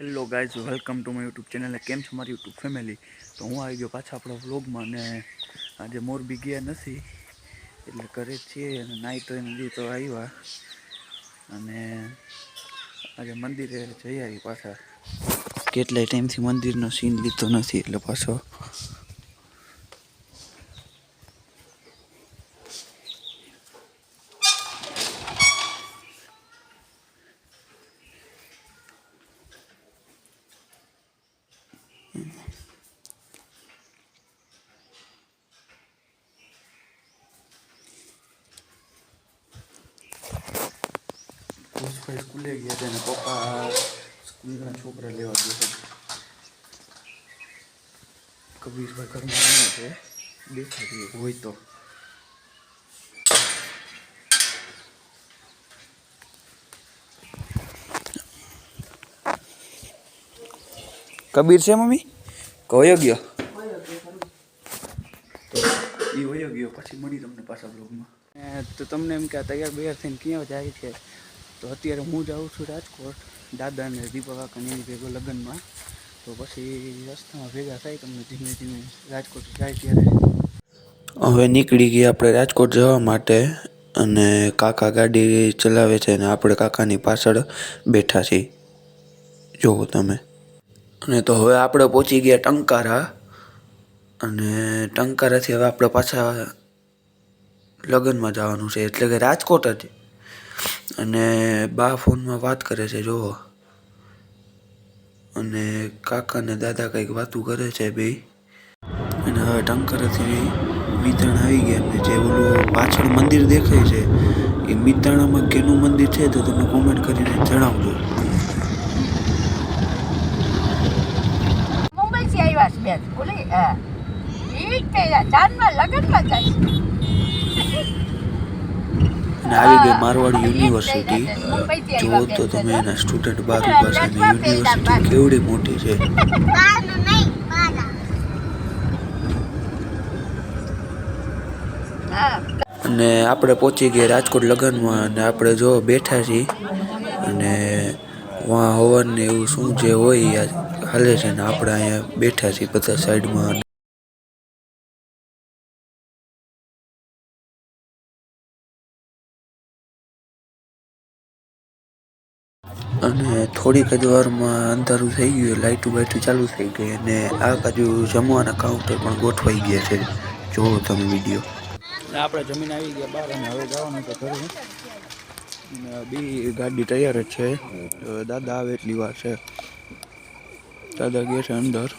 Hello guys welcome to my YouTube channel કેમ છો મારી યુટ્યુબ ફેમિલી તો હું આવી ગયો પાછા આપણા વ્લોગમાં ને આજે મોરબી ગયા નથી. એટલે ઘરે છીએ અને નાહી તો નદી તો આવ્યા. અને આજે મંદિરે જઈ આવી પાછા. કેટલાય ટાઈમથી મંદિરનો સીન લીધો નથી એટલે પાછો પુષ્પભાઈ સ્કૂલે ગયા છે અને પપ્પા સ્કૂલના છોકરા લેવા ગયા છે કબીરભાઈ ઘરમાં રમે છે દેખાડી હોય તો કબીર છે મમ્મી કયો ગયો એ વયો ગયો પછી મળી તમને પાછા બ્લોગમાં તો તમને એમ કે આ તૈયાર બૈયાર થઈને ક્યાં જાય છે તો અત્યારે હું જાઉં છું રાજકોટ દાદા અને દીપક કાકાની એની ભેગો લગ્નમાં. તો પછી રસ્તામાં ભેગા થાય તમને ધીમે ધીમે રાજકોટ જાય ત્યારે. હવે નીકળી ગયા આપણે રાજકોટ જવા માટે અને કાકા ગાડી ચલાવે છે અને આપણે કાકાની પાછળ બેઠા છીએ. જુઓ તમે. અને તો હવે આપણે પહોંચી ગયા ટંકારા. અને ટંકારાથી હવે આપણે પાછા લગ્નમાં જવાનું છે. એટલે કે રાજકોટ જ. અને બા ફોનમાં વાત કરે છે જુઓ અને કાકા ને દાદા કંઈક વાતું કરે છે બે અને હવે ટંકરથી મિત્રણ આવી ગયા અને જે ઓલું પાછળ મંદિર દેખાય છે, એ મિત્રણામાં કેનું મંદિર છે તો તમે કોમેન્ટ કરીને જણાવજો. મુંબઈથી આવ્યા છે બેન બોલે ઈ જ તે ચાંદમાં લગ્નમાં જાય. અને આવી ગઈ મારવાડ યુનિવર્સિટી જુઓ તો તમે એના સ્ટુડન્ટ બાર ઊભા છે અને યુનિવર્સિટી કેવડી મોટી છે? અને આપણે પહોંચી ગયા રાજકોટ લગ્નમાં અને આપણે જો બેઠા છીએ અને વાં હવન ને એવું શું જે હોય હાલે છે ને આપણે અહીંયા બેઠા છીએ બધા સાઈડમાં. અને થોડીક જ વારમાં અંધારું થઈ ગયું લાઇટું બાઇટું ચાલુ થઈ ગઈ અને આ બાજુ જમવાના કાઉન્ટર પણ ગોઠવાઈ ગયા છે. જોવો તમે વીડિયો આપણે જમીન આવી ગયા બહાર અને હવે જવાનું તો ઘરે. બી ગાડી તૈયાર જ છે. દાદા આવે એટલી વાર છે. દાદા ગયા છે અંદર.